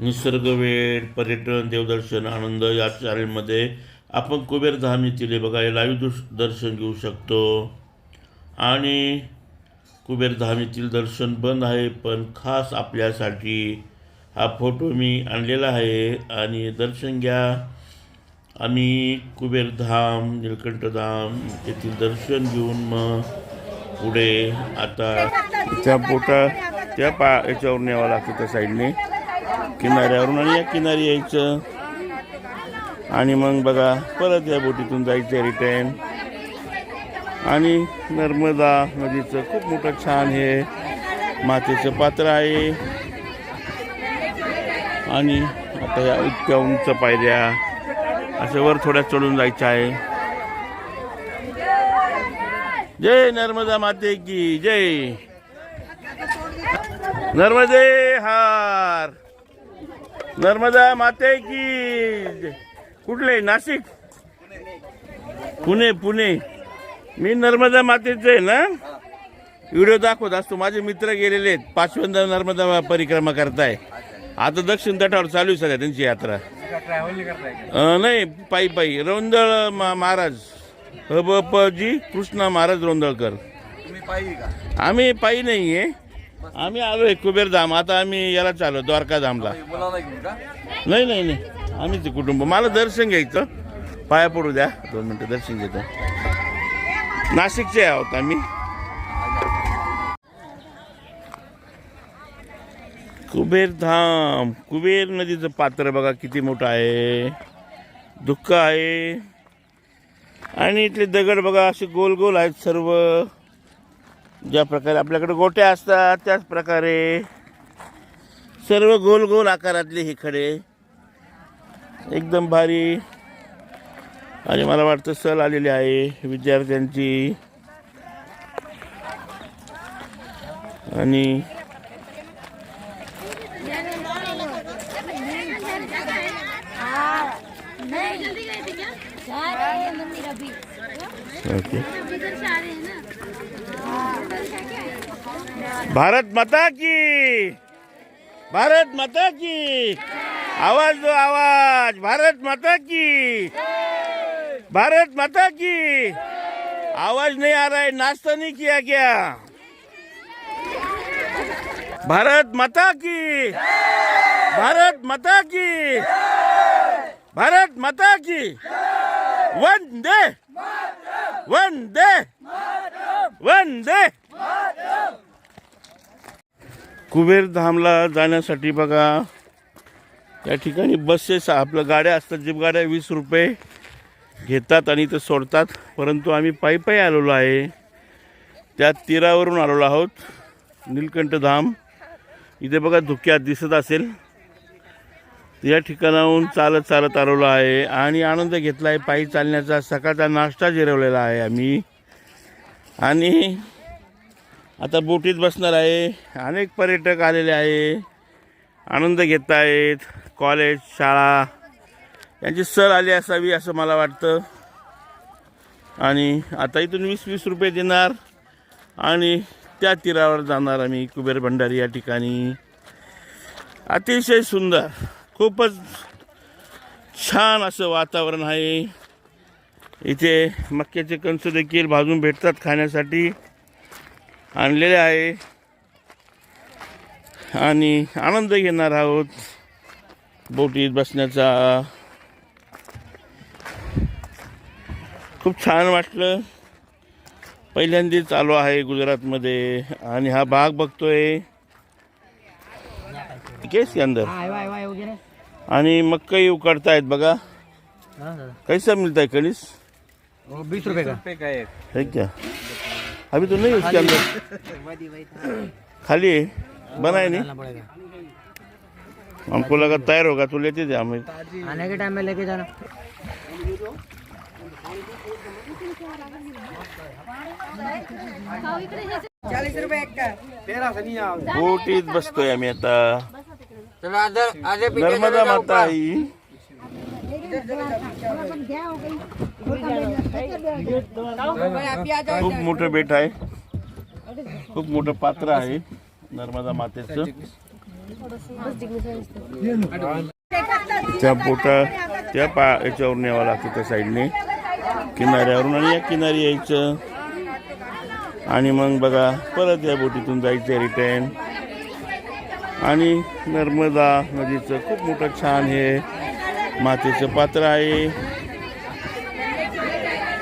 निसर्गवेळ पर्यटन देवदर्शन आनंद या चॅनलमध्ये आपण कुबेरधाम येथील बघा लाईव्ह दुस दर्शन घेऊ शकतो. आणि कुबेरधाम येथील दर्शन बंद आहे पण खास आपल्यासाठी हा फोटो मी आणलेला आहे आणि दर्शन घ्या. आम्ही कुबेरधाम नीलकंठधाम येथील दर्शन घेऊन मग पुढे आता त्या बोटा त्या पा याच्यावर न्यावं लागतं त्या साईडने किनाऱ्यावरून आणि या किनारी यायचं. आणि मग बघा परत या बोटीतून जायचं रिटर्न आणि नर्मदा नदीचं खूप मोठं छान हे मातेचं पात्र आहे. आणि आता या इतक्या उंच पायऱ्या असं वर थोड्या चढून जायचं आहे. जय नर्मदा माते की जय. नर्मदे हार. नर्मदा माते की. कुठले? नाशिक? पुणे पुणे. मी नर्मदा मातेचं आहे ना? व्हिडिओ दाखवत असतो. माझे मित्र गेलेले आहेत. पाचव्यांदा नर्मदा परिक्रमा करताय. आता दक्षिण तटावर चालू आहे सगळ्या त्यांची यात्रा. अं, नाही पायी पायी. रौंदळ मा- महाराज. जी कृष्णा महाराज रोंदळकर. तुम्ही पाहिजे का? आम्ही पायी नाही आहे आम्ही आलोय कुबेर धाम. आता आम्ही याला चालू द्वारका धामला. मुलाला घेऊन का? नाही नाही नाही. आम्ही ते कुटुंब. मला दर्शन घ्यायचं. पाया पडू द्या. दोन मिनटं दर्शन घेतो. नाशिकचे आहोत आम्ही. कुबेर धाम. कुबेर नदीचं पात्र बघा किती मोठं आहे. दुःख आहे. आणि इथले दगड बघा असे गोल गोल आहेत सर्व. ज्या प्रकारे आपल्याकडे गोट्या असतात त्याच प्रकारे सर्व गोल गोल आकारातले हे खडे. एकदम भारी. आणि मला वाटतं सहल आलेली आहे विद्यार्थ्यांची. आणि ओके इधर से आ रहे हैं ना उधर से क्या है भारत माता की। भारत माता की। आवाज दो आवाज। भारत माता की। भारत माता की। आवाज नहीं आ रहा है नाश्ता नहीं किया क्या भारत माता की। भारत माता की। भारत माता की। वंदे। वंदे। वंदे। कुबेर धामला जाण्यासाठी बघा. या ठिकाणी बसेस आपल्या गाड्या असतात जीप गाड्या वीस रुपये घेतात आणि इथं सोडतात. परंतु आम्ही पायी पायी आलेलो आहे. त्या तीरावरून आलेलो आहोत. नीलकंठ धाम. इथे बघा धुक्यात दिसत असेल. या ठिकाणाहून चालत चालत आलेलो आहे आणि आनंद घेतला आहे पायी चालण्याचा सकाळचा नाश्ता जिरवलेला आहे आम्ही. आणि आता बोटीत बसणार आहे. अनेक पर्यटक आलेले आहे. आनंद घेत आहेत कॉलेज शाळा. यांची सर आली असावी असं मला वाटतं. आणि आता इथून वीस वीस रुपये देणार. आणि त्या तीरावर जाणार आम्ही कुबेर भंडारी या ठिकाणी. अतिशय सुंदर. खूपच छान असं वातावरण आहे. इथे मक्याचे कणसं देखील भाजून भेटतात खाण्यासाठी. आणलेले आहे. आणि आनंद घेणार आहोत. बोटीत बसण्याचा. खूप छान वाटलं. पहिल्यांदाच आलो आहे गुजरातमध्ये. आणि हा भाग बघतोय. केस अंदर. आणि मक्कई उकडतायत बघा. हाँ कैसा मिलता है कनिस वो बीस का रुपये का एक? है क्या? अभी तो नहीं उसके अंदर। खाली बनाए नहीं। हमको लगा तैयार होगा तो लेते थे हमें आने के टाइम में लेके जाना। तेरा से नहीं आओ बोटीत बसतोय आम्ही आता नर्मदा माता आई खूप मोठं बेट आहे. खूप मोठं पात्र आहे नर्मदा मातेचं. त्या बोटा त्या पा याच्यावर न्यावं लागतं त्या साईडने. किनाऱ्यावरून आणि या किनारी यायचं. आणि मग बघा परत या बोटीतून जायचं रिटर्न आणि नर्मदा नदीचं खूप मोठं छान हे मातेचं पात्र आहे.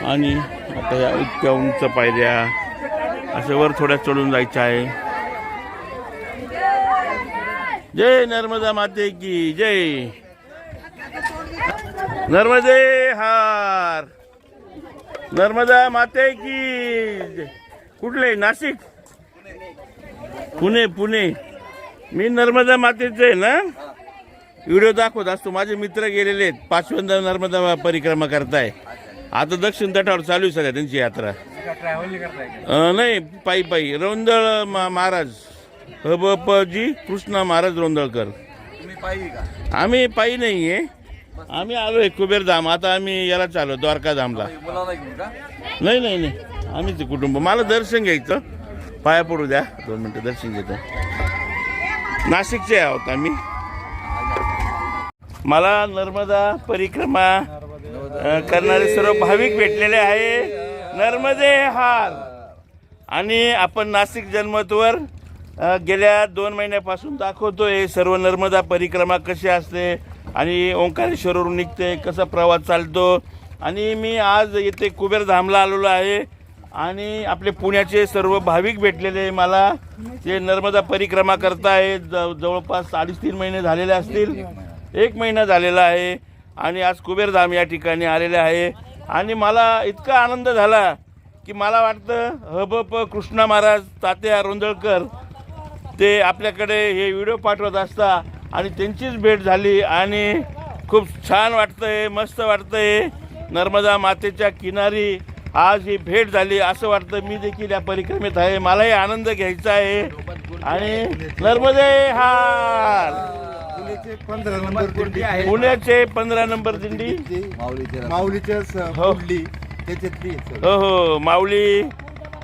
आणि आता या इतक्या उंच पायऱ्या असं वर थोड्या चढून जायचं आहे. जय नर्मदा माते की जय. नर्मदे हार. नर्मदा माते की जय. कुठले? नाशिक? पुणे पुणे. मी नर्मदा मातेचं आहे ना? व्हिडिओ दाखवत असतो. माझे मित्र गेलेले आहेत. पाचव्यांदा नर्मदा परिक्रमा करताय. आता दक्षिण तटावर चालू आहे सगळ्या त्यांची यात्रा. अं, नाही पायी पायी. रौंदळ मा- महाराज. हबपजी कृष्णा महाराज रोंदळकर. तुम्ही पायी का? आम्ही पायी नाही आहे आम्ही आलोय कुबेर धाम. आता आम्ही याला चालू द्वारका धामला. मुलाला घेऊन का? नाही नाही नाही. आम्ही ते कुटुंब. मला दर्शन घ्यायचं. पाया पडू द्या. दोन मिनटं दर्शन घेतो. नाशिकचे आहोत आम्ही. मला नर्मदा परिक्रमा करणारे सर्व भाविक भेटलेले आहे. नर्मदे हार. आणि आपण नाशिक जनमतवर गेल्या दोन महिन्यापासून दाखवतोय सर्व नर्मदा परिक्रमा कशी असते आणि ओंकारेश्वरवरून निघते कसा प्रवास चालतो. आणि मी आज येथे कुबेर धामला आलेलो आहे आणि आपले पुण्याचे सर्व भाविक भेटलेले मला. ते नर्मदा परिक्रमा करतायत ज- जवळपास अडीच तीन महिने झालेले असतील. एक महिना झालेला आहे. आणि आज कुबेरधाम या ठिकाणी आलेले आहे. आणि मला इतका आनंद झाला की मला वाटतं हबप कृष्णा महाराज तात्या रोंदळकर ते आपल्याकडे हे व्हिडिओ पाठवत असता आणि त्यांचीच भेट झाली आणि खूप छान वाटतंय मस्त वाटतंय. नर्मदा मातेच्या किनारी आज ही भेट झाली. असं वाटतं मी देखील या परिक्रमेत आहे. मलाही आनंद घ्यायचा आहे. आणि नर्मदे हार! पुण्याचे पंधरा नंबर दिंडी. माऊलीच्या हो. हो हो. माऊली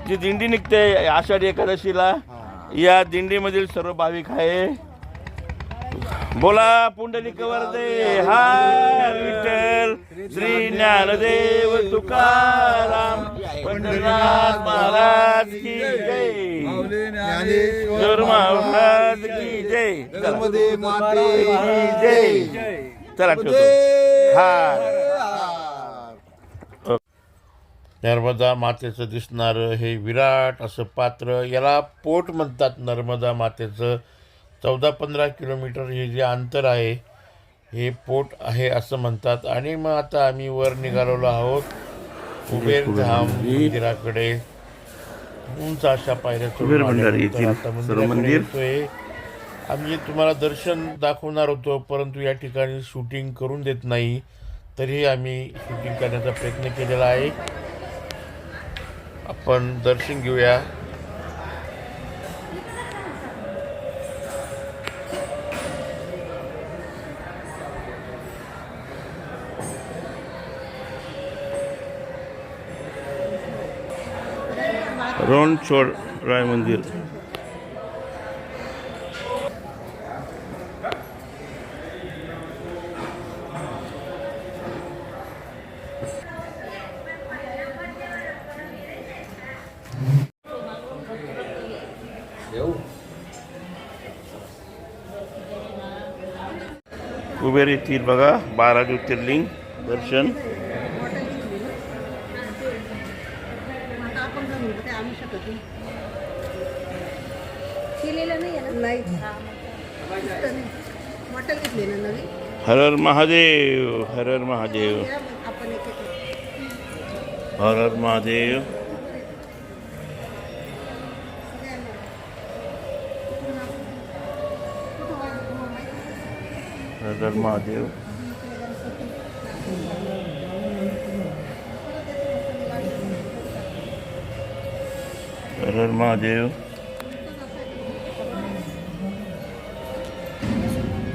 जी दिंडी निघते आषाढी एकादशीला या दिंडीमधील सर्व भाविक आहे. बोला पुंडलिक वरदे हार विठ्ठल श्री ज्ञानदेव तुकाराम. पंढरीनाथ महाराज की जय. ज्ञानेश्वर महाराज की जय. माते की जय. चला ठेवतो. हार. नर्मदा मातेचं दिसणारं हे विराट असं पात्र याला पोट म्हणतात नर्मदा मातेचं. चौदा पंधरा किलोमीटर हे जे अंतर आहे हे पोट आहे असं म्हणतात. आणि मग आता आम्ही वर निघालेलो आहोत. कुबेर धाम मंदिराकडे उंच अशा पायऱ्या कुबेर भंडारी येथील सर्व मंदिर. आम्ही तुम्हाला दर्शन दाखवणार होतो परंतु या ठिकाणी शूटिंग करून देत नाही. तरीही आम्ही शूटिंग करण्याचा प्रयत्न केलेला आहे. आपण दर्शन घेऊया. रणछोड राय मंदिर कुबेर येथील बघा बारा ज्योतिर्लिंग दर्शन केलेलं नाही. आहे ना नाही. मॉटेल घेतली ना नवीन हर हर महादेव हर हर महादेव. त्या आपण एक एक हर हर महादेव. हर हर महादेव. हर हर महादेव.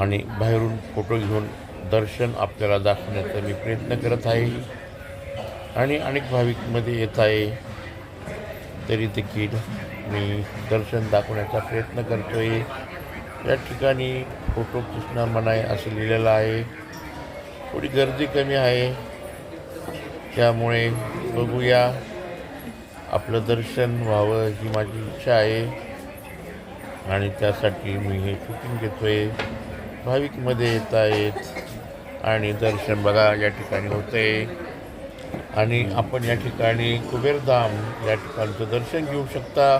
आणि बाहेरून फोटो घेऊन दर्शन आपल्याला दाखवण्याचा मी प्रयत्न करत आहे. आणि अनेक भाविकमध्ये येत आहे. तरी देखील मी दर्शन दाखवण्याचा प्रयत्न करतो आहे या ठिकाणी फोटो कृष्णा मनाय असं लिहिलेलं आहे. थोडी गर्दी कमी आहे. त्यामुळे बघूया. आपलं दर्शन व्हावं ही माझी इच्छा आहे. आणि त्यासाठी मी हे शूटिंग घेतो आहे भाविकमध्ये येत आहेत आणि दर्शन बघा या ठिकाणी होतं. आणि आपण या ठिकाणी कुबेरधाम या ठिकाणचं दर्शन घेऊ शकता.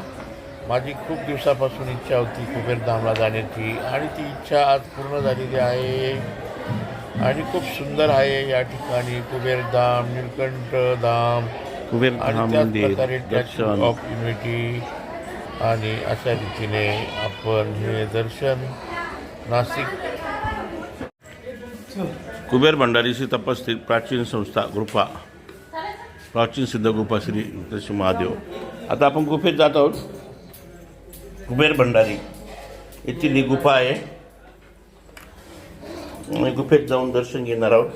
माझी खूप दिवसापासून इच्छा होती कुबेरधामला जाण्याची आणि ती इच्छा आज पूर्ण झालेली आहे. आणि खूप सुंदर आहे या ठिकाणी कुबेरधाम धाम कुबेर आणि ऑफ युनिटी आणि अशा रीतीने आपण हे दर्शन नाशिक कुबेर भंडारीशी तपस्थित प्राचीन संस्था गुफा प्राचीन सिद्ध गुफा श्री तसे महादेव. आता आपण गुफेत जात आहोत. कुबेर भंडारी. येथील ही गुफा आहे गुफेत जाऊन दर्शन घेणार आहोत.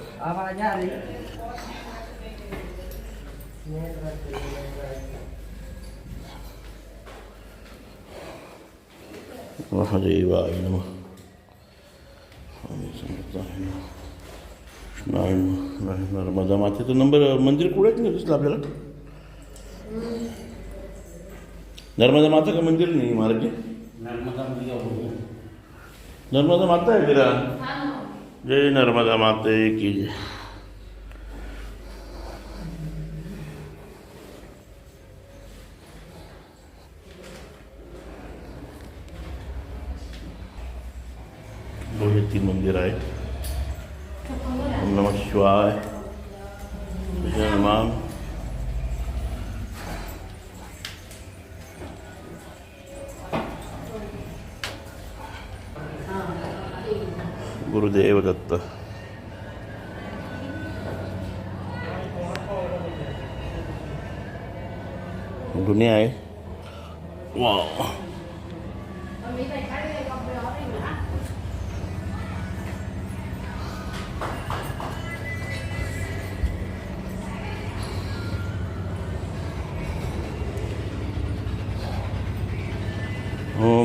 महादेवाय नमः स्वामी समर्थाय नमः कृष्णाय नमः नर्मदा मातेचं नंबर मंदिर कुठे नाही दिसलं आपल्याला नर्मदा माता का मंदिर नाही महाराज नर्मदा माता आहे मेरा जय नर्मदा माते की जय.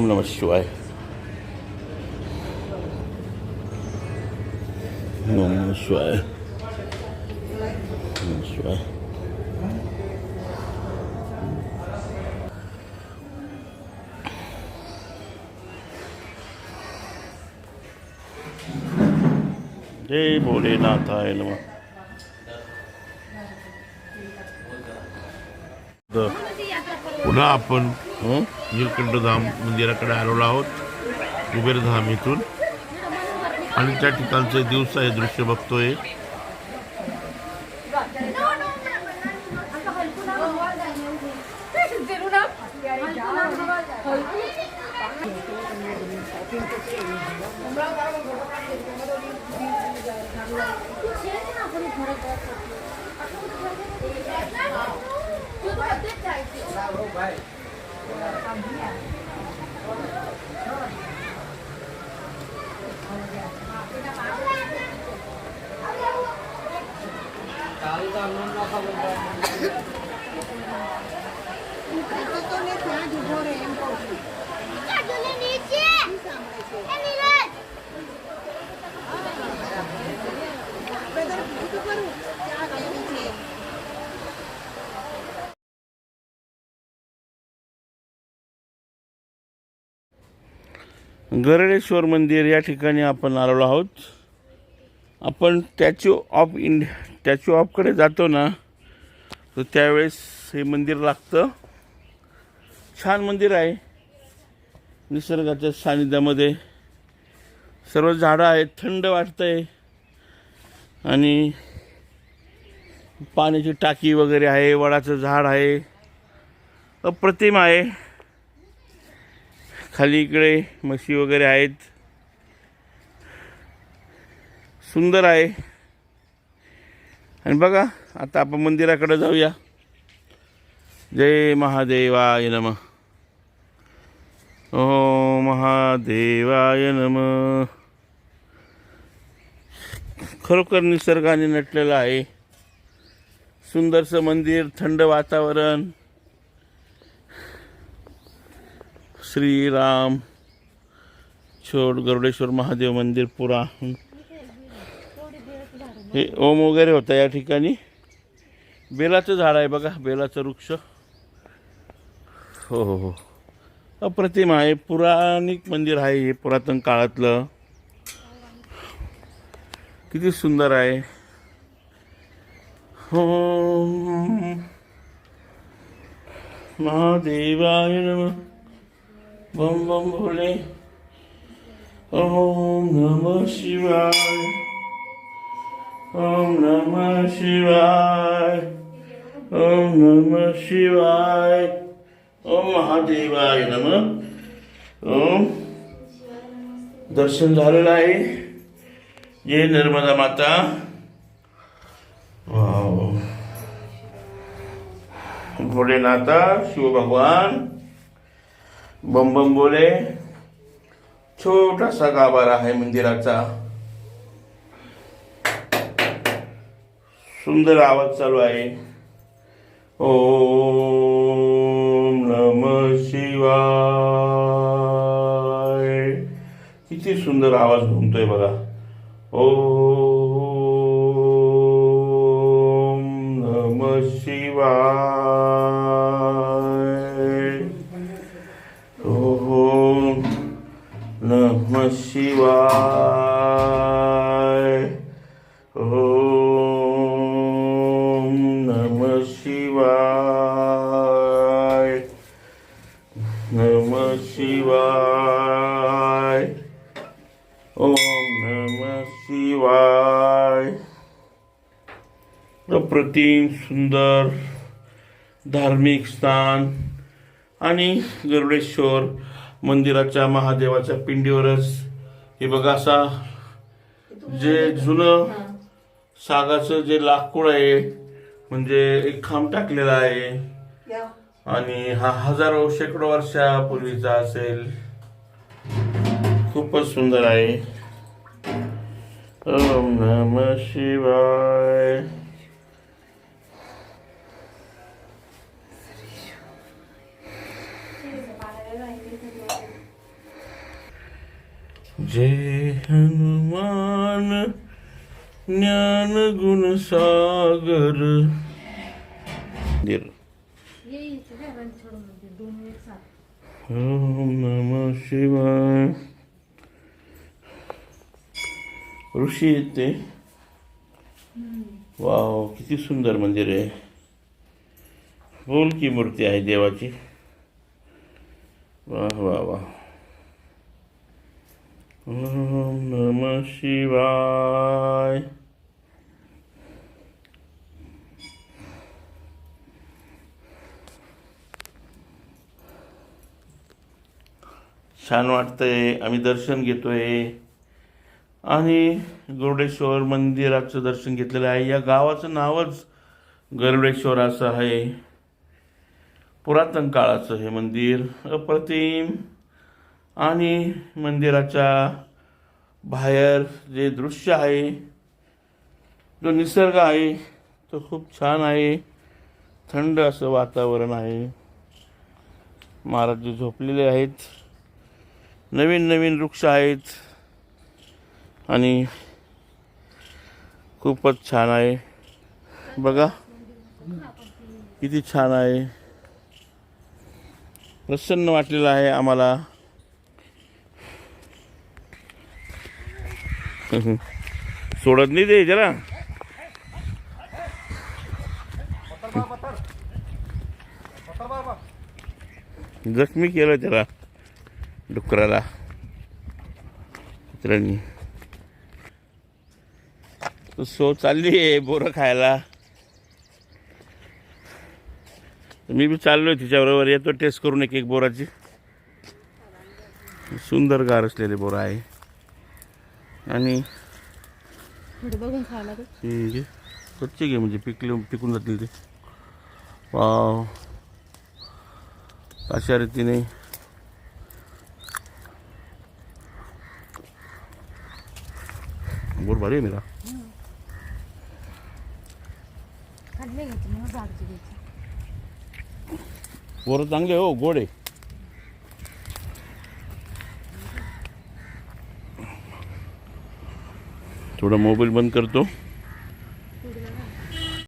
ओम नमः शिवाय ओम नमः शिवाय ओम नमः शिवाय जय भोलेनाथाय नमः द- पुन्हा आपण नीलकंठधाम मंदिराकडे आलेलो आहोत कुबेरधाम इथून. आणि त्या ठिकाणचं दिवसा हे दृश्य बघतोय. गरडेश्वर मंदिर या ठिकाणी आपण आलेलो आहोत. आपण स्टॅच्यू ऑफ इंडिया स्टॅच्यू ऑफकडे जातो ना तर त्यावेळेस हे मंदिर लागतं. छान मंदिर आहे. निसर्गाच्या सानिध्यामध्ये सर्व झाडं आहेत थंड वाटतंय. आणि पाण्याची टाकी वगैरे आहे वडाचं झाड आहे. अप्रतिम आहे. खाली इकडे म्हशी वगैरे आहेत. सुंदर आहे. आणि बघा आता आपण मंदिराकडे जाऊया. जय महादेवाय नम. ओ महादेवाय नम. खरोखर निसर्गाने नटलेलं आहे. सुंदरसं मंदिर थंड वातावरण. श्रीराम छोट गरुडेश्वर महादेव मंदिर पुरा हे ओम वगैरे होतं या ठिकाणी. बेलाचं झाड आहे बघा बेलाचं वृक्ष. हो हो हो. अप्रतिम आहे. पुराणिक मंदिर आहे हे पुरातन काळातलं. किती सुंदर आहे. हो महादेवाय नमः. बम बम भोले. ओम नम शिवाय. ओम नमः शिवाय ओम नमः शिवाय ओम महादेवाय नमः ओम दर्शन झालेलं आहे जय नर्मदा माता भोलेनाथा शिव भगवान बम बम बोले छोटासा गाभारा आहे मंदिराचा सुंदर आवाज चालू आहे. ओम नम शिवाय. किती सुंदर आवाज घुमतोय बघा. ओ अप्रतिम सुंदर धार्मिक स्थान आणि गरुडेश्वर मंदिराच्या महादेवाच्या पिंडीवरच. हे बघा असा जे जुनं सागाचं जे लाकूड आहे म्हणजे एक खांब टाकलेला आहे. आणि हा हजारो शेकडो वर्षापूर्वीचा असेल. खूपच सुंदर आहे. ओम नम शिवाय. जय हनुमान ज्ञान गुण सागर। ओम नम शिवाय। ऋषी येते वाव किती सुंदर मंदिर आहे बोल की मूर्ती आहे देवाची। वा वा वा ओम नम शिवाय। छान वाटतंय आम्ही दर्शन घेतोय. आणि गरुडेश्वर मंदिराचं दर्शन घेतलेलं आहे. या गावाचं नावच गरुडेश्वर असं आहे. पुरातन काळाचं हे मंदिर. अप्रतिम. आणि मंदिराच्या बाहेर जे दृश्य आहे जो निसर्ग आहे तो खूप छान आहे. थंड असं वातावरण आहे. महाराज झोपलेले आहेत. नवीन नवीन वृक्ष आहेत. आणि खूपच छान आहे. बघा किती छान आहे. प्रसन्न वाटलेलं आहे आम्हाला. सोडत नाही ते जरा. जखमी केलं त्याला डुकराला. कुत्र्यांनी सो चालली आहे बोरं खायला. मी बी चाललो आहे तिच्याबरोबर. येतो टेस्ट करून एक एक बोराची. सुंदर गार असलेले बोरं आहे. आणि बघून खायला घे कच्चे घे म्हणजे पिकले पिकून जातील ते. वाव. अशा रीतीने बोर भारी आहे मेरा. बोरं चांगले हो गोड आहे. थोडा मोबाईल बंद करतो.